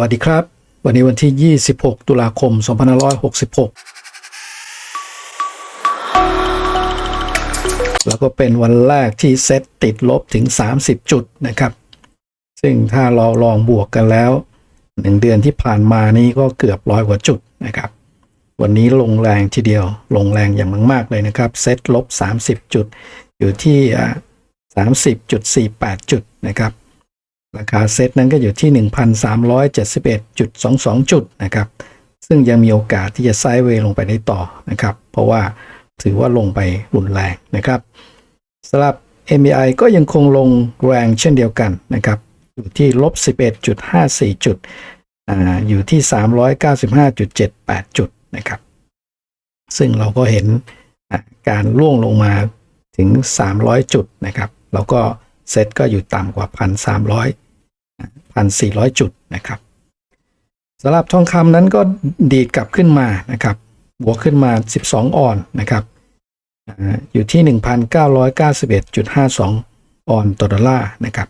วัสดีครับ วันนี้วันที่ 26 ตุลาคม 2566 แล้วก็เป็นวันแรกที่เซ็ตติดลบถึง 30 จุดนะครับ ซึ่งถ้าเราลองบวกกันแล้ว 1 เดือนที่ผ่านมานี้ก็เกือบร้อยกว่าจุดนะครับ วันนี้ลงแรงทีเดียว ลงแรงอย่างมาก ๆ เลยนะครับ เซ็ตลบ 30 จุด อยู่ที่ 30.48 จุดนะครับ ราคาเซตนั้นก็อยู่ที่ 1,371.22 จุดนะครับ ซึ่งยังมีโอกาสที่จะไซด์เวย์ลงไปได้ต่อนะครับ เพราะว่าถือว่าลงไปรุนแรงนะครับสำหรับ MBI ก็ยังคงลงแรงเช่นเดียวกันนะครับอยู่ที่ลบ 11.54 จุดอ่าอยู่ที่ 395.78 จุดนะครับ ซึ่งเราก็เห็นการล่วงลงมาถึง 300 จุดนะครับแล้วก็ เซตก็อยู่ต่ำกว่า 1,300 1,400 จุดนะครับสำหรับทองคำนั้นก็ดีดกลับขึ้นมานะครับบวกขึ้นมา 12 ออนนะครับอยู่ที่ 1,991.52 ออนต่อดอลลาร์นะครับ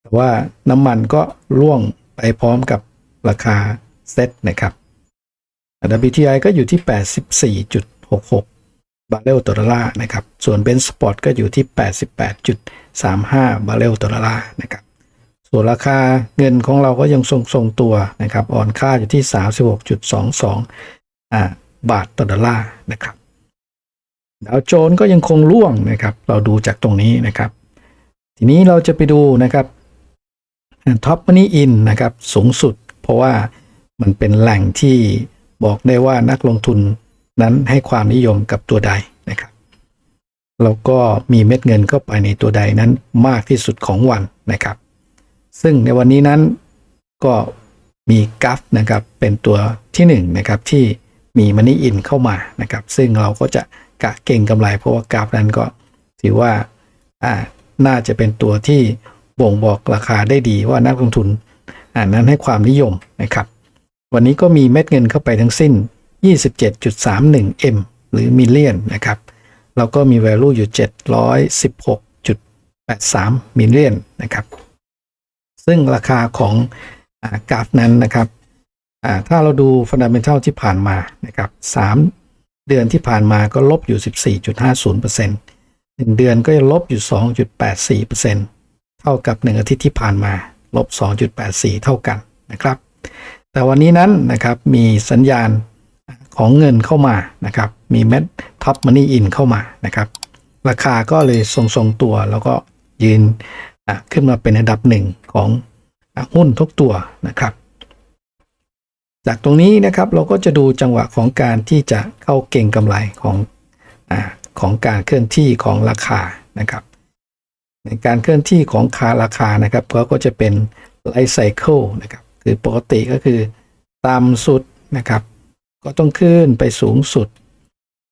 แต่ว่าน้ำมันก็ร่วงไปพร้อมกับราคาเซตนะครับ WTI ก็อยู่ที่ 84.66 บาร์เรลต่อดอลลาร์นะครับ ส่วนเบนสปอร์ตก็อยู่ที่ 88.35 บาร์เรลต่อดอลลาร์นะครับ ส่วนราคาเงินของเราก็ยังทรงทรงตัวนะครับ อ่อนค่าอยู่ที่ 36.22อ่าบาทต่อดอลลาร์นะครับดาวโจนก็ยังคงร่วงนะครับ เราดูจากตรงนี้นะครับ ทีนี้เราจะไปดูนะครับท็อปมันนี่อินนะครับสูงสุด เพราะว่ามันเป็นแหล่งที่บอกได้ว่านักลงทุน นั้นให้ความนิยมกับตัวใดนะครับ แล้วก็มีเม็ดเงินเข้าไปในตัวใดนั้นมากที่สุดของวันนะครับ ซึ่งในวันนี้นั้นก็มีกัฟนะครับเป็นตัวที่1นงนะครับที่มีมันนี่อินเข้ามานะครับ ซึ่งเราก็จะกะเก่งกำไรเพราะว่ากราฟนั้นก็ถือว่าอ่าน่าจะเป็นตัวที่บ่งบอกราคาได้ดีว่านักลงทุนอ่านั้นให้ความนิยมนะครับ วันนี้ก็มีเม็ดเงินเข้าไปทั้งสิ้น 27.31 M หรือมิลเลียนนะครับแล้วก็มี value อยู่ 716.83 มิลเลียนนะครับ ซึ่งราคาของอกราฟนั้นนะครับถ้าเราดูฟันดัมเ n น a l ที่ผ่านมานะครับ3เดือนที่ผ่านมาก็ลบอยู่ 14.50% 1 เดือนก็จะลบอยู่ 2.84%เท่ากับ 1 อาทิตย์ที่ผ่านมา ลบ 2.84 เท่ากันนะครับ แต่วันนี้นั้นนะครับมีสัญญาณ ของเงินเข้ามานะครับ มีเม็ดท็อปมันนี่อินเข้ามานะครับ ราคาก็เลยทรงๆตัวแล้วก็ยืนขึ้นมาเป็นอันดับหนึ่งของอหุ้นทุกตัวนะครับ จากตรงนี้นะครับเราก็จะดูจังหวะของการที่จะเข้าเก่งกำไรของอของการเคลื่อนที่ของราคานะครับ ในการเคลื่อนที่ของคาราคานะครับก็ก็จะเป็นไลไซเคิลนะครับ คือปกติก็คือต่ำสุดนะครับ ก็ต้องขึ้นไปสูงสุด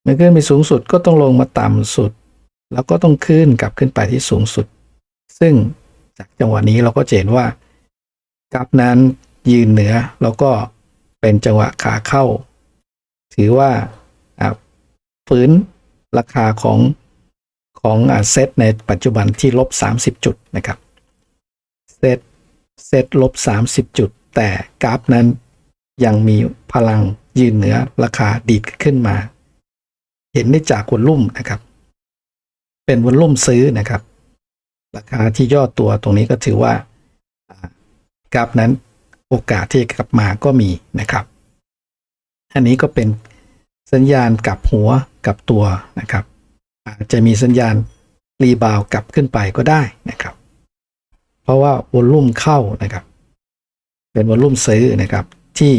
เมื่อขึ้นไปสูงสุดก็ต้องลงมาต่ำสุด แล้วก็ต้องขึ้นกลับขึ้นไปที่สูงสุด ซึ่งจากจังหวะนี้เราก็เห็นว่ากราฟนั้นยืนเหนือแล้วก็เป็นจังหวะขาเข้า ถือว่าอ่าฟื้นราคาของของเซตในปัจจุบันที่ลบ 30 จุดนะครับเซตเซตลบ 30 จุด แต่กราฟนั้นยังมีพลัง ยืนเหนือราคาดีดขึ้นมา เห็นได้จากวอลลุ่มนะครับ เป็นวอลลุ่มซื้อนะครับ ราคาที่ย่อตัวตรงนี้ก็ถือว่ากราฟนั้นโอกาสที่กลับมาก็มีนะครับ อันนี้ก็เป็นสัญญาณกลับหัวกลับตัวนะครับ อาจจะมีสัญญาณรีบาวกลับขึ้นไปก็ได้นะครับ เพราะว่าวอลลุ่มเข้านะครับ เป็นวอลลุ่มซื้อนะครับ ที่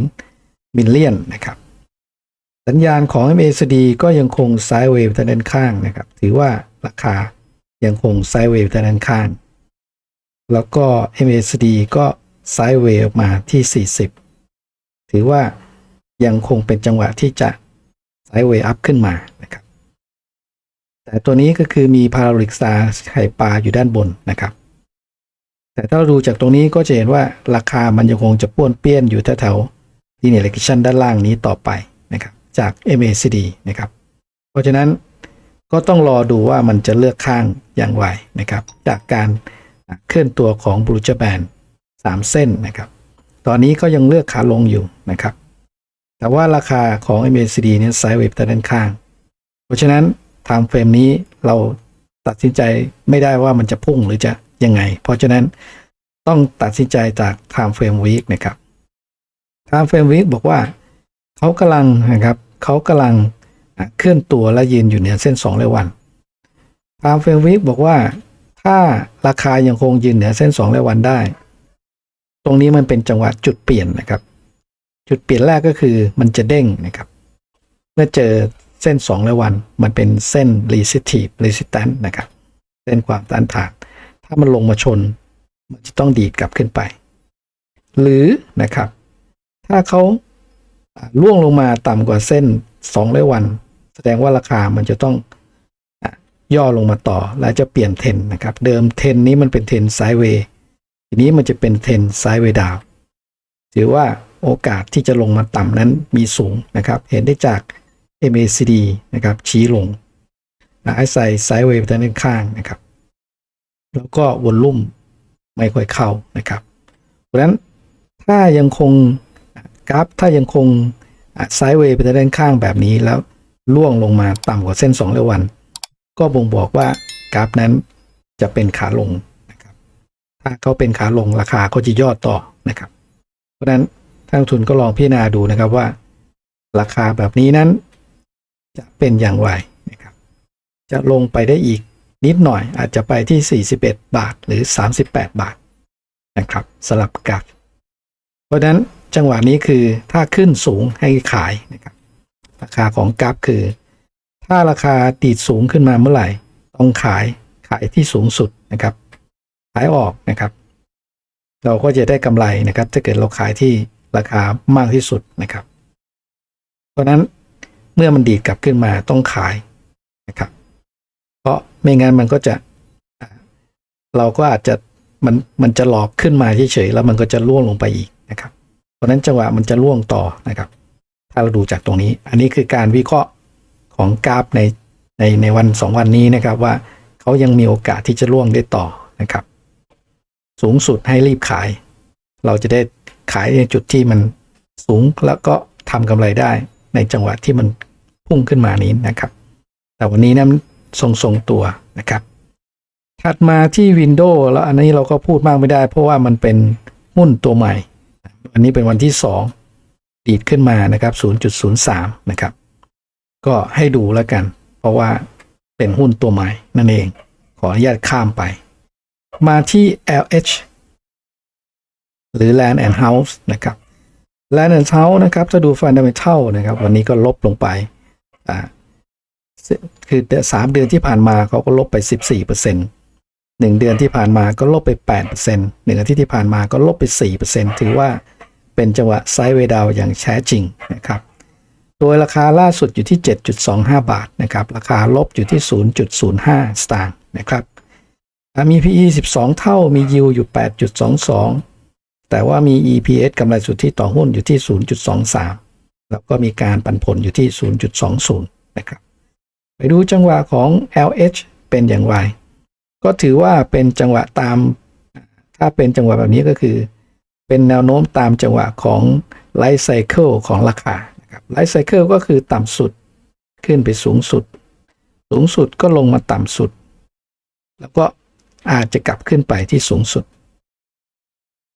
16.90 มิลเลียนนะครับ สัญญาณของ MACD ก็ยังคงไซด์เวย์ทางด้านข้างนะครับ ถือว่าราคายังคงไซด์เวย์ทางด้านข้าง แล้วก็ MACD ก็ไซด์เวย์ออกมาที่ 40 ถือว่ายังคงเป็นจังหวะที่จะไซด์เวย์อัพขึ้นมานะครับแต่ตัวนี้ก็คือมีพาราลิกซาไข่ปลาอยู่ด้านบนนะครับ แต่ถ้าดูจากตรงนี้ก็จะเห็นว่าราคามันยังคงจะป้วนเปี้ยนอยู่แถวๆ linear regression ด้านล่างนี้ต่อไปนะครับจาก MACD นะครับ เพราะฉะนั้นก็ต้องรอดูว่ามันจะเลือกข้างอย่างไรนะครับ จากการเคลื่อนตัวของบรูจแบนสามเส้นนะครับ ตอนนี้ก็ยังเลือกขาลงอยู่นะครับ แต่ว่าราคาของ MACD เนี่ยไซด์เวฟแต่ด้านข้าง เพราะฉะนั้นไทม์เฟรมนี้เราตัดสินใจไม่ได้ว่ามันจะพุ่งหรือจะ ยังไง เพราะฉะนั้นต้องตัดสินใจจาก time frame week นะครับ time frame week บอกว่าเขากำลังนะครับเขากำลังเคลื่อนตัวและยืนอยู่เหนือเส้น2รายวัน time frame week บอกว่าถ้าราคายังคงยืนเหนือเส้น2รายวันได้ ตรงนี้มันเป็นจังหวะจุดเปลี่ยนนะครับ จุดเปลี่ยนแรกก็คือมันจะเด้งนะครับ เมื่อเจอเส้น2รายวัน มันเป็นเส้น resistive resistance นะครับ เส้นความต้านทาน ถ้ามันลงมาชน มันจะต้องดีดกลับขึ้นไป หรือนะครับ ถ้าเขาล่วงลงมาต่ำกว่าเส้น2ร้อยวัน แสดงว่าราคามันจะต้องย่อลงมาต่อ และจะเปลี่ยนเทรนนะครับ เดิมเทรนนี้มันเป็นเทรนไซด์เวย์ทีนี้มันจะเป็นเทรนไซด์เวย์ดาวถือว่าโอกาสที่จะลงมาต่ำนั้นมีสูงนะครับ เห็นได้จาก MACD นะครับชี้ลงนะไอใส่ไซด์เวย์ไปด้านข้างนะครับ แล้วก็วอลลุ่มไม่ค่อยเข้านะครับเพราะฉะนั้นถ้ายังคงกราฟถ้ายังคงไซด์เวย์ไปด้านข้างแบบนี้แล้วล่วงลงมาต่ำกว่าเส้น2ร้อยวัน ก็บ่งบอกว่ากราฟนั้นจะเป็นขาลงนะครับถ้าเขาเป็นขาลงราคาก็จะย่อต่อนะครับ เพราะฉะนั้นท่านลงทุนก็ลองพิจารณาดูนะครับว่า ราคาแบบนี้นั้นจะเป็นอย่างไรนะครับ จะลงไปได้อีก นิดหน่อยอาจจะไปที่ 41 บาทหรือ 38 บาทนะครับสลับกับเพราะนั้นจังหวะนี้คือถ้าขึ้นสูงให้ขายนะครับราคาของกราฟคือ ถ้าราคาตีดสูงขึ้นมาเมื่อไหร่ ต้องขายขายที่สูงสุดนะครับ ขายออกนะครับ เราก็จะได้กำไรนะครับถ้าเกิดเราขายที่ราคามากที่สุดนะครับ เพราะฉะนั้นเมื่อมันดีดกลับขึ้นมาต้องขายนะครับ เพราะไม่งั้นมันก็จะ เราก็อาจจะมันมันจะหลอกขึ้นมาเฉยๆแล้วมันก็จะล่วงลงไปอีกนะครับเพราะนั้นจังหวะมันจะล่วงต่อนะครับ ถ้าเราดูจากตรงนี้ อันนี้คือการวิเคราะห์ของกราฟในในในวันสองวันนี้นะครับว่าเขายังมีโอกาสที่จะล่วงได้ต่อนะครับ สูงสุดให้รีบขาย เราจะได้ขายในจุดที่มันสูงแล้วก็ทำกำไรได้ในจังหวะที่มันพุ่งขึ้นมานี้นะครับ แต่วันนี้นั้น ทรงทรงๆตัวนะครับถัดมาที่ Windows แล้วอันนี้เราก็พูดมากไม่ได้ เพราะว่ามันเป็นหุ้นตัวใหม่ อันนี้เป็นวันที่ 2 ดีดขึ้นมานะครับ 0.03 นะครับ ก็ให้ดูแล้วกัน เพราะว่าเป็นหุ้นตัวใหม่นั่นเอง ขออนุญาตข้ามไป มาที่ LH หรือ Land and House นะครับ Land and House นะครับถ้าดู Fundamental นะครับ วันนี้ก็ลบลงไปอ่า คือสามเดือนที่ผ่านมาเขาก็ลบไป 14เปอร์เซ็นต์หนึ่งเดือนที่ผ่านมาก็ลบไป8เปอร์เซ็นต์หนึ่งอาทิตย์ที่ผ่านมาก็ลบไป4เปอร์เซ็นต์ถือว่าเป็นจังหวะไซด์เวดาวอย่างแท้จริงนะครับโดยราคาล่าสุดอยู่ที่ 7.25 บาทนะครับ ราคาลบอยู่ที่ 0.05 สตางค์นะครับ มี PE 12 เท่า มี yield อยู่ 8.22 แต่ว่ามี EPS กำไรสุทธิต่อหุ้นอยู่ที่ 0.23 แล้วก็มีการปันผลอยู่ที่ 0.20 นะครับ ไปดูจังหวะของ LH เป็นอย่างไร ก็ถือว่าเป็นจังหวะตาม ถ้าเป็นจังหวะแบบนี้ก็คือ เป็นแนวโน้มตามจังหวะของ Life Cycle ของราคานะครับ Life Cycle ก็คือต่ำสุดขึ้นไปสูงสุด สูงสุดก็ลงมาต่ำสุด แล้วก็อาจจะกลับขึ้นไปที่สูงสุด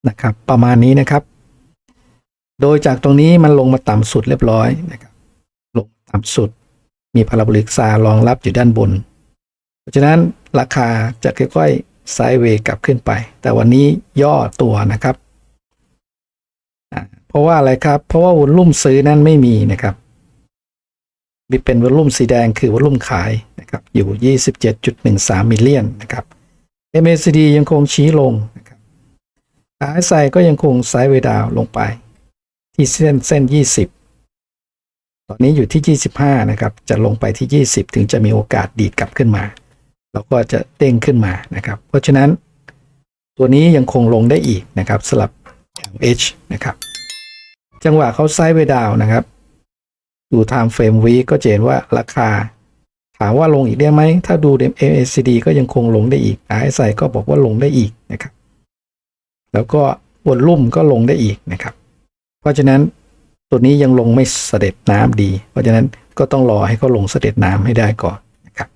นะครับประมาณนี้นะครับ โดยจากตรงนี้มันลงมาต่ำสุดเรียบร้อยนะครับลงต่ำสุด มีพาราโบลิกซารองรับอยู่ด้านบน เพราะฉะนั้นราคาจะค่อยๆไซด์เวย์กลับขึ้นไป แต่วันนี้ย่อตัวนะครับ เพราะว่าอะไรครับ เพราะว่าวอลุ่มซื้อนั้นไม่มีนะครับมีเป็นวอลุ่มสีแดงคือวอลุ่มขายนะครับอยู่ 27.13 มิลเลียนนะครับ MACD ยังคงชี้ลงนะครับ RSI ก็ยังคงไซด์เวย์ดาวลงไป ที่เส้นเส้น 20 ตอนนี้อยู่ที่ 25 นะครับ จะลงไปที่ 20 ถึงจะมีโอกาสดีดกลับขึ้นมา แล้วก็จะเด้งขึ้นมานะครับ เพราะฉะนั้น ตัวนี้ยังคงลงได้อีกนะครับสลับ LH นะครับ จังหวะเขาไซด์เวย์ดาวนะครับ ดู time frame week ก็จะเห็นว่าราคา ถามว่าลงอีกได้ไหม ถ้าดู MACD ก็ยังคงลงได้อีก RSI ก็บอกว่าลงได้อีกนะครับ แล้วก็วอลลุ่มก็ลงได้อีกนะครับ เพราะฉะนั้น ตัวนี้ยังลงไม่เสด็จน้ำดี เพราะฉะนั้นก็ต้องรอให้เขาลงเสด็จน้ำให้ได้ก่อนนะครับ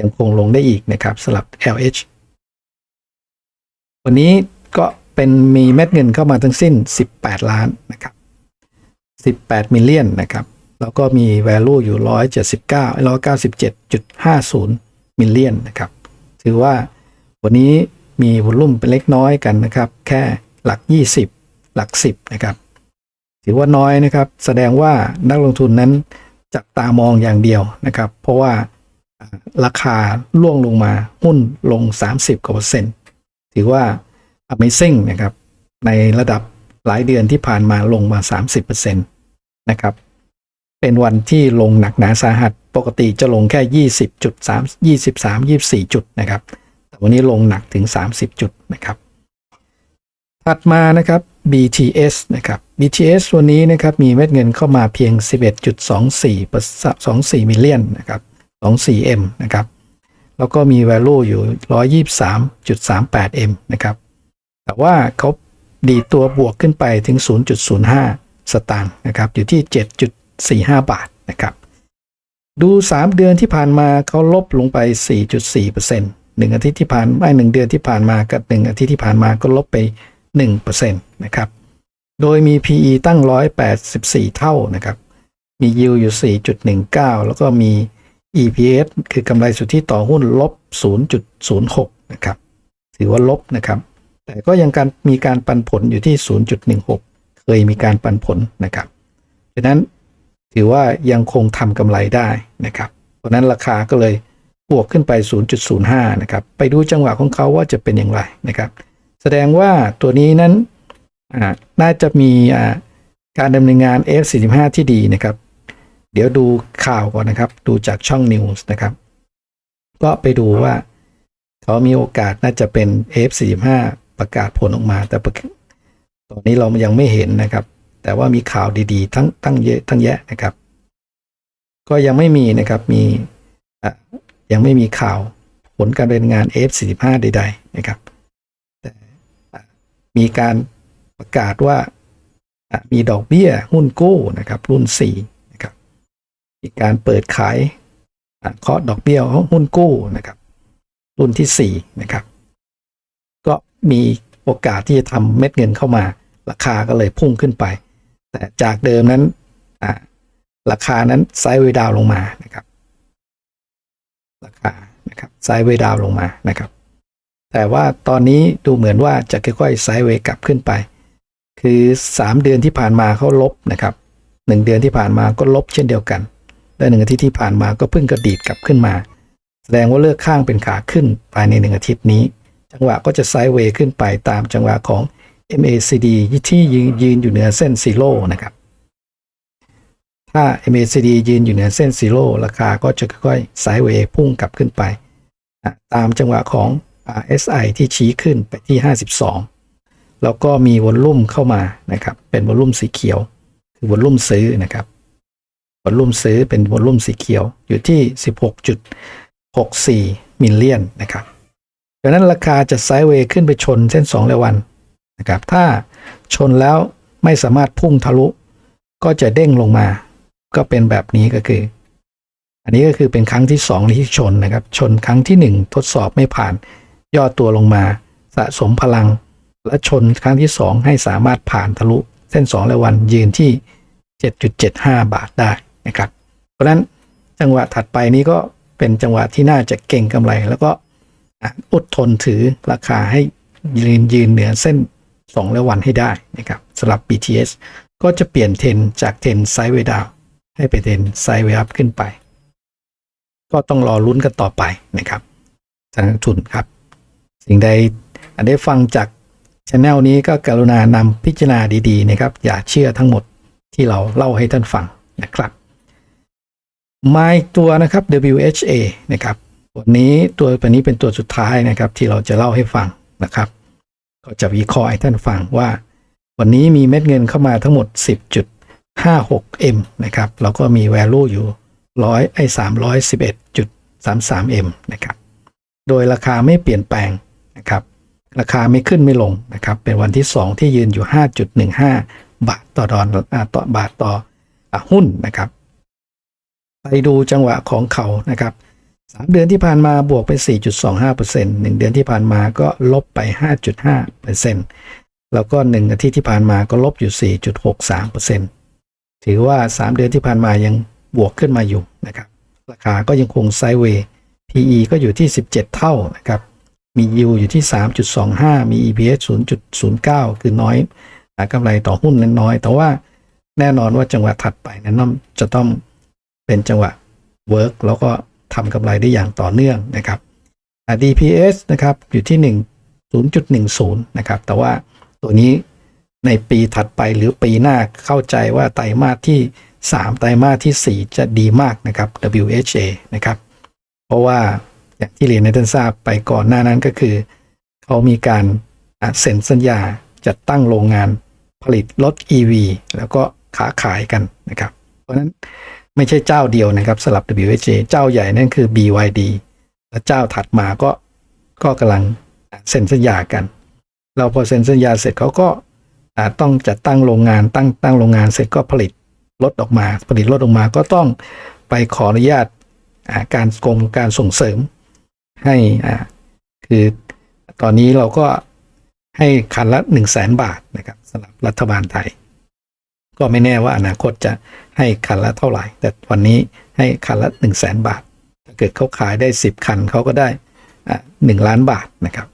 ยังคงลงได้อีกนะครับสำหรับ LH วันนี้ก็เป็นมีเม็ดเงินเข้ามาทั้งสิ้น 18 ล้านนะครับ18มิลเลียนนะครับ แล้วก็มี value อยู่ 179 197.50 มิลเลียนนะครับ ถือว่าวันนี้มีวอลุ่มเป็นเล็กน้อยกันนะครับ แค่หลัก 20 หลัก 10 นะครับ ถือว่าน้อยนะครับ แสดงว่านักลงทุนนั้นจับตามองอย่างเดียวนะครับ เพราะว่าราคาล่วงลงมาหุ้นลง 30กว่าเปอร์เซ็นต์ถือว่า Amazing นะครับ ในระดับหลายเดือนที่ผ่านมาลงมา 30%นะครับ เป็นวันที่ลงหนักหนาสาหัส ปกติจะลงแค่ 20.3 23 24 จุดนะครับ แต่วันนี้ลงหนักถึง 30 จุดนะครับ ถัดมานะครับ BTS นะครับ BTS วันนี้นะครับมีเม็ดเงินเข้ามาเพียง 11.24 24มิลเลียนนะครับ 24M นะครับ แล้วก็มี value อยู่ 123.38M นะครับ แต่ว่าเขาดีตัวบวกขึ้นไปถึง 0.05 สตางค์นะครับ อยู่ที่ 7.45 บาทนะครับ ดู 3 เดือนที่ผ่านมาเขาลบลงไป 4.4%หนึ่งอาทิตย์ที่ผ่านไม่หนึ่งเดือนที่ผ่านมากับหนึ่งอาทิตย์ที่ผ่านมาก็ลบไป 1%นะครับ โดยมี PE ตั้ง 184 เท่านะครับ มี yield อยู่ 4.19 แล้วก็มี EPS คือกำไรสุทธิต่อหุ้นลบ 0.06 นะครับ ถือว่าลบนะครับ แต่ก็ยังการมีการปันผลอยู่ที่ 0.16 เคยมีการปันผลนะครับดังนั้นถือว่ายังคงทำกำไรได้นะครับ เพราะนั้นราคาก็เลยบวกขึ้นไป 0.05 นะครับ ไปดูจังหวะของเขาว่าจะเป็นอย่างไรนะครับ แสดงว่าตัวนี้นั้นอ่าน่าจะมีอ่าการดำเนินงาน F45 ที่ดีนะครับ เดี๋ยวดูข่าวก่อนนะครับ ดูจากช่อง News นะครับ ก็ไปดูว่าเขามีโอกาสน่าจะเป็น F45 ประกาศผลออกมา แต่ประตอนนี้เรายังไม่เห็นนะครับ แต่ว่ามีข่าวดีๆ ทั้งตั้งเยอะทั้งแยะนะครับ ก็ยังไม่มีนะครับมีอะยังไม่มีข่าวผลการดำเนินงาน F45 ใด ๆ นะครับแต่อะ มีการประกาศว่ามีดอกเบี้ยหุ้นกู้นะครับ รุ่น4นะครับมีการเปิดขายอะเคาะดอกเบี้ยหุ้นกู้นะครับ รุ่นที่4นะครับก็มีโอกาสที่จะทำเม็ดเงินเข้ามา ราคาก็เลยพุ่งขึ้นไป แต่จากเดิมนั้นราคานั้นไซด์เวดาวลงมานะครับ ราคานะครับไซด์เวดาวลงมานะครับ แต่ว่าตอนนี้ดูเหมือนว่าจะค่อยๆไซด์เวย์กลับขึ้นไป คือ 3 เดือนที่ผ่านมาเขาลบนะครับ 1 เดือนที่ผ่านมาก็ลบเช่นเดียวกัน และหนึ่งอาทิตย์ที่ผ่านมาก็เพิ่งกระดีดกลับขึ้นมา แสดงว่าเลือกข้างเป็นขาขึ้นภายในหนึ่งอาทิตย์นี้ จังหวะก็จะไซด์เวย์ขึ้นไปตามจังหวะของ MACD ที่ยืนยืนอยู่เหนือเส้นซีโร่นะครับ ถ้า MACD ยืนอยู่เหนือเส้นซีโร่ราคาก็จะค่อยๆไซด์เวย์พุ่งกลับขึ้นไป ตามจังหวะของ RSI ที่ชี้ขึ้นไปที่ 52 แล้วก็มีวอลลุ่มเข้ามานะครับ เป็นวอลลุ่มสีเขียว คือวอลลุ่มซื้อนะครับวอลลุ่มซื้อเป็นวอลลุ่มสีเขียวอยู่ที่ 16.64มิลเลียนนะครับดังนั้นราคาจะไซด์เวย์ขึ้นไปชนเส้น2รายวันนะครับ ถ้าชนแล้วไม่สามารถพุ่งทะลุ ก็จะเด้งลงมา ก็เป็นแบบนี้ก็คือ อันนี้ก็คือเป็นครั้งที่2ที่ชนนะครับ ชนครั้งที่ 1 ทดสอบไม่ผ่าน ย่อตัวลงมา สะสมพลัง และชนครั้งที่ 2 ให้สามารถผ่านทะลุเส้น2รายวันยืนที่ 7.75 บาทได้นะครับ เพราะนั้นจังหวะถัดไปนี้ก็เป็นจังหวะที่น่าจะเก่งกำไร แล้วก็อดทนถือราคาให้ยืนยืนเหนือเส้น2รายวันให้ได้นะครับสำหรับ BTS ก็จะเปลี่ยนเทรนจากเทรนไซด์เวดาวให้ไปเทรนไซด์เวอัพขึ้นไป ก็ต้องรอลุ้นกันต่อไปนะครับทางนักลงทุนครับ สิ่งใดได้ฟังจากช anel นี้ก็กรุณานำพิจารณาดีๆนะครับ อย่าเชื่อทั้งหมดที่เราเล่าให้ท่านฟังนะครับมาตัวนะครับ WHA นะครับวันนี้ตัวตัวนี้เป็นตัวสุดท้ายนะครับ ที่เราจะเล่าให้ฟังนะครับ ก็จะวิเคราะห์ให้ท่านฟังว่า วันนี้มีเม็ดเงินเข้ามาทั้งหมด 10.56M นะครับแล้วก็มี value อยู่ร้อยไอ้ 311.33M นะครับ โดยราคาไม่เปลี่ยนแปลง นะครับราคาไม่ขึ้นไม่ลงนะครับเป็นวันที่ 2 ที่ยืนอยู่ 5.15 บาทต่อดอลอ่าต่อบาทต่อหุ้นนะครับ ไปดูจังหวะของเขานะครับ3เดือนที่ผ่านมาบวกไป 4.25% 1เดือนที่ผ่านมาก็ลบไป 5.5%แล้วก็ 1 อาทิตย์ที่ผ่านมาก็ลบอยู่ 4.63%ถือว่า 3 เดือนที่ผ่านมายังบวกขึ้นมาอยู่นะครับ ราคาก็ยังคงไซด์เวย์ PE ก็อยู่ที่ 17 เท่านะครับ มี yield อยู่ที่ 3.25 มี EPS 0.09 คือน้อยอ่ากำไรต่อหุ้นนั้นน้อย แต่ว่าแน่นอนว่าจังหวะถัดไปนั้นต้องจะต้องเป็นจังหวะ work แล้วก็ทำกำไรได้อย่างต่อเนื่องนะครับ DPS นะครับอยู่ที่ 1 0.10 นะครับ แต่ว่าตัวนี้ในปีถัดไปหรือปีหน้าเข้าใจว่าไตรมาสที่ 3 ไตรมาสที่ 4 จะดีมากนะครับ WHA นะครับ เพราะว่า อย่างที่เรียนในท่านทราบไปก่อนหน้านั้นก็คือ เขามีการเซ็นสัญญาจัดตั้งโรงงานผลิตรถ EV แล้วก็ค้าขายกันนะครับ เพราะฉะนั้นไม่ใช่เจ้าเดียวนะครับสลับ WHA เจ้าใหญ่นั่นคือ BYD และเจ้าถัดมาก็ก็กำลังเซ็นสัญญากัน เราพอเซ็นสัญญาเสร็จเขาก็ต้องจัดตั้งโรงงานตั้งตั้งโรงงานเสร็จก็ผลิตรถออกมา ผลิตรถออกมาก็ต้องไปขออนุญาตการกรมการส่งเสริม ให้อ่าคือตอนนี้เราก็ให้คันละ1 0 0 0 0แสนบาทนะครับสำหรับรัฐบาลไทย ก็ไม่แน่ว่าอนาคตจะให้คันละเท่าไหร่ แต่วันนี้ให้คันละ 1 0 0 0 0แสนบาท ถ้าเกิดเขาขายได้ 10 คันเขาก็ได้อ่าหนึ่งล้านบาทนะครับ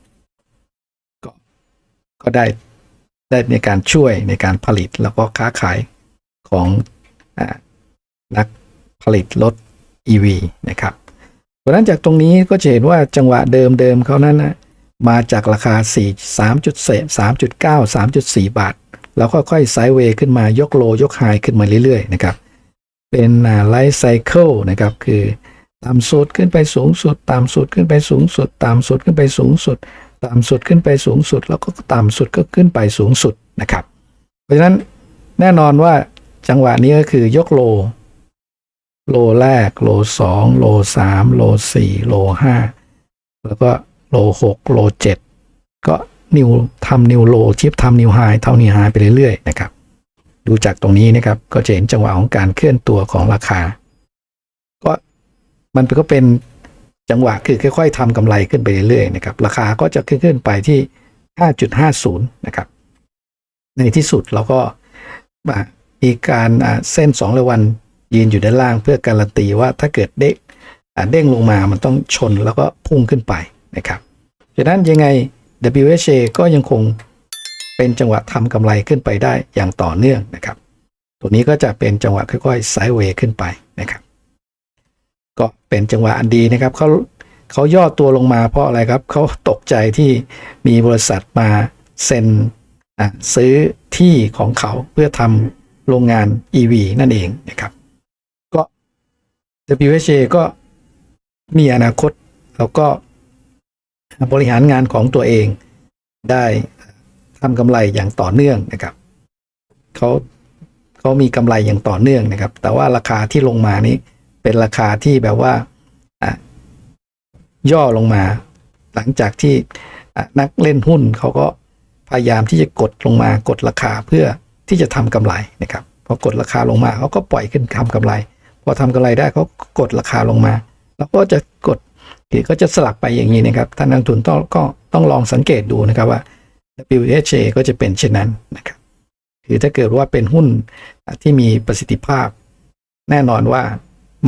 ก็ก็ได้ได้ในการช่วยในการผลิตแล้วก็ค้าขายของอนักผลิตรถ EV นะครับ ราะนั้นจากตรงนี้ก็จะเห็นว่าจังหวะเดิมเดิมเขานั้นนะมาจากราคา 4 3.7 3.9 3.4 บาท แล้วค่อยไซด์เวย์ขึ้นมายกโลยกไฮขึ้นมาเรื่อยๆนะครับ เป็นไลฟ์ไซเคิลนะครับ คือต่ำสุดขึ้นไปสูงสุด ต่ำสุดขึ้นไปสูงสุด ต่ำสุดขึ้นไปสูงสุด ต่ำสุดขึ้นไปสูงสุด แล้วก็ต่ำสุดก็ขึ้นไปสูงสุดนะครับ เพราะฉะนั้นแน่นอนว่าจังหวะนี้ก็คือยกโล โลแรก โลสองโลสามโลสี่โลห้าแล้วก็โลหกโลเจ็ดก็นิวทำนิวโลชิปทำนิวไฮเท่านิวไฮไปเรื่อยๆนะครับ ดูจากตรงนี้นะครับก็จะเห็นจังหวะของการเคลื่อนตัวของราคา ก็มันก็เป็นจังหวะคือค่อยๆทำกำไรขึ้นไปเรื่อยๆนะครับ ราคาก็จะขึ้นขึ้นไปที่ 5.50 นะครับ ในที่สุดเราก็มีการเส้น2ระวัน ยืนอยู่ด้านล่างเพื่อการันตีว่าถ้าเกิดเด้งเด้งลงมามันต้องชนแล้วก็พุ่งขึ้นไปนะครับฉะนั้นยังไง WHA ก็ยังคงเป็นจังหวะทำกำไรขึ้นไปได้อย่างต่อเนื่องนะครับ ตัวนี้ก็จะเป็นจังหวะค่อยๆไซด์เวย์ขึ้นไปนะครับ ก็เป็นจังหวะอันดีนะครับเขาเขาย่อตัวลงมาเพราะอะไรครับเขาตกใจที่มีบริษัทมาเซ็นซื้อที่ของเขาเพื่อทำโรงงาน EV นั่นเองนะครับ WHA ก็มีอนาคตแล้วก็บริหารงานของตัวเองได้ทำกำไรอย่างต่อเนื่องนะครับเขาเขามีกำไรอย่างต่อเนื่องนะครับ แต่ว่าราคาที่ลงมานี้เป็นราคาที่แบบว่าย่อลงมา หลังจากที่นักเล่นหุ้นเขาก็พยายามที่จะกดลงมากดราคาเพื่อที่จะทำกำไรนะครับพอกดราคาลงมาเขาก็ปล่อยขึ้นทำกำไร อทำกำไรได้เขากดราคาลงมา แล้วก็จะกดคือก็จะสลับไปอย่างนี้นะครับท่านนักทุนต้องก็ต้องลองสังเกตดูนะครับว่า WHA ก็จะเป็นเช่นนั้นนะครับคือถ้าเกิดว่าเป็นหุ้นที่มีประสิทธิภาพ แน่นอนว่า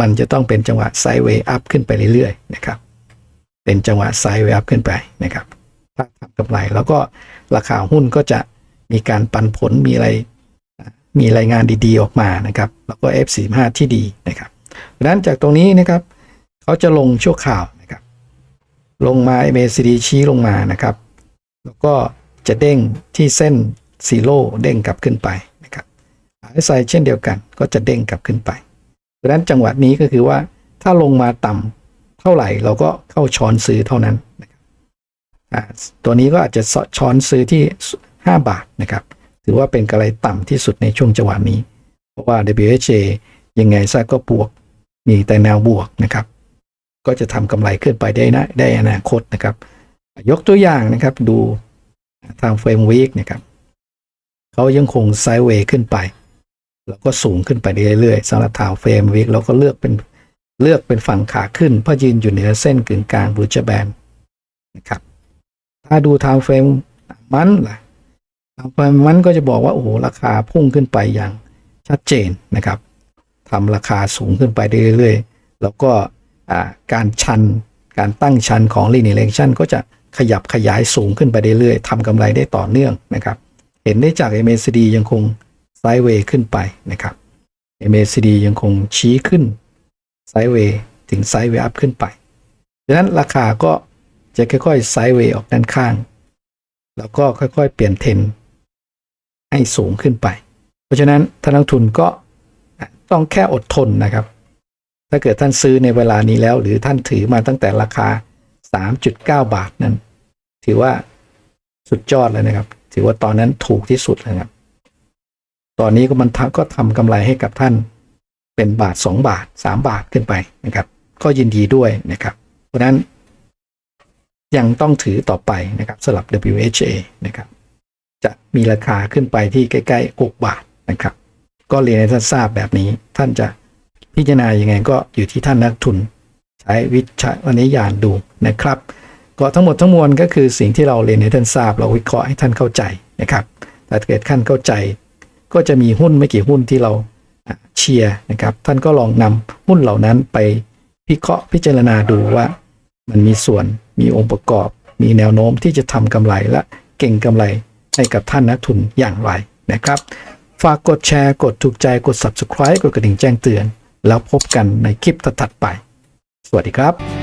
มันจะต้องเป็นจังหวะไซด์เวย์อัพขึ้นไปเรื่อยๆนะครับเป็นจังหวะไซด์เวย์อัพขึ้นไปนะครับถ้าทำกำไรแล้วก็ราคาหุ้นก็จะมีการปันผลมีอะไร มีรายงานดีๆออกมานะครับ แล้วก็ F45 ที่ดีนะครับดังนั้นจากตรงนี้นะครับเขาจะลงชั่วข่าวนะครับ ลงมา MACD ชี้ลงมานะครับ แล้วก็จะเด้งที่เส้นซีโร่เด้งกลับขึ้นไปนะครับ RSI เช่นเดียวกันก็จะเด้งกลับขึ้นไปดังนั้นจังหวะนี้ก็คือว่าถ้าลงมาต่ำเท่าไหร่เราก็เข้าช้อนซื้อเท่านั้นนะครับตัวนี้ก็อาจจะช้อนซื้อที่ 5 บาทนะครับ ถือว่าเป็นกำไรต่ำที่สุดในช่วงจังหวะนี้ เพราะว่า WHA ยังไงซะก็บวก มีแต่แนวบวกนะครับ ก็จะทำกำไรขึ้นไปได้นะได้อนาคตนะครับ ยกตัวอย่างนะครับดูทางเฟรมวีคนะครับเขายังคงไซด์เวย์ขึ้นไป แล้วก็สูงขึ้นไปเรื่อยๆสำหรับทางเฟรมวีคเราก็เลือกเป็นเลือกเป็นฝั่งขาขึ้น เพราะยืนอยู่เหนือเส้นกึ่งกลางบูจแบนนะครับ ถ้าดูทางเฟรมมันล่ะ มันก็จะบอกว่าโอ้โหราคาพุ่งขึ้นไปอย่างชัดเจนนะครับทำราคาสูงขึ้นไปเรื่อยๆ แล้วก็การชันการตั้งชันของ linear regression ก็จะขยับขยายสูงขึ้นไปเรื่อยๆทำกำไรได้ต่อเนื่องนะครับ เห็นได้จาก MACD ยังคงไซด์เวย์ขึ้นไปนะครับ MACD ยังคงชี้ขึ้นไซด์เวย์ถึงไซด์เวย์อัพขึ้นไปดังนั้นราคาก็จะค่อยๆไซด์เวย์ออกด้านข้าง แล้วก็ค่อยๆ เปลี่ยนเทรน ให้สูงขึ้นไป เพราะฉะนั้นท่านนักทุนก็ต้องแค่อดทนนะครับ ถ้าเกิดท่านซื้อในเวลานี้แล้ว หรือท่านถือมาตั้งแต่ราคา 3.9 บาทนั้น ถือว่าสุดยอดเลยนะครับ ถือว่าตอนนั้นถูกที่สุดเลยครับตอนนี้ก็มันก็ทำกำไรให้กับท่านเป็นบาท 2 บาท 3 บาทขึ้นไปนะครับ ก็ยินดีด้วยนะครับ เพราะฉะนั้นยังต้องถือต่อไปนะครับสำหรับ WHA นะครับ จะมีราคาขึ้นไปที่ใกล้ๆ 6 บาทนะครับ ก็เรียนให้ท่านทราบแบบนี้ ท่านจะพิจารณายังไงก็อยู่ที่ท่านนักทุน ใช้วิจารณญาณดูนะครับ ก็ทั้งหมดทั้งมวลก็คือสิ่งที่เราเรียนให้ท่านทราบ เราวิเคราะห์ให้ท่านเข้าใจนะครับแต่ถ้าเกิดท่านเข้าใจ ก็จะมีหุ้นไม่กี่หุ้นที่เราเชียร์นะครับ ท่านก็ลองนำหุ้นเหล่านั้นไปพิเคราะห์พิจารณาดูว่า มันมีส่วนมีองค์ประกอบ มีแนวโน้มที่จะทำกำไรและเก่งกำไร ให้กับท่านนักทุนอย่างไรนะครับ ฝากกดแชร์กดถูกใจกด subscribe กดกระดิ่งแจ้งเตือน แล้วพบกันในคลิปถัดไป สวัสดีครับ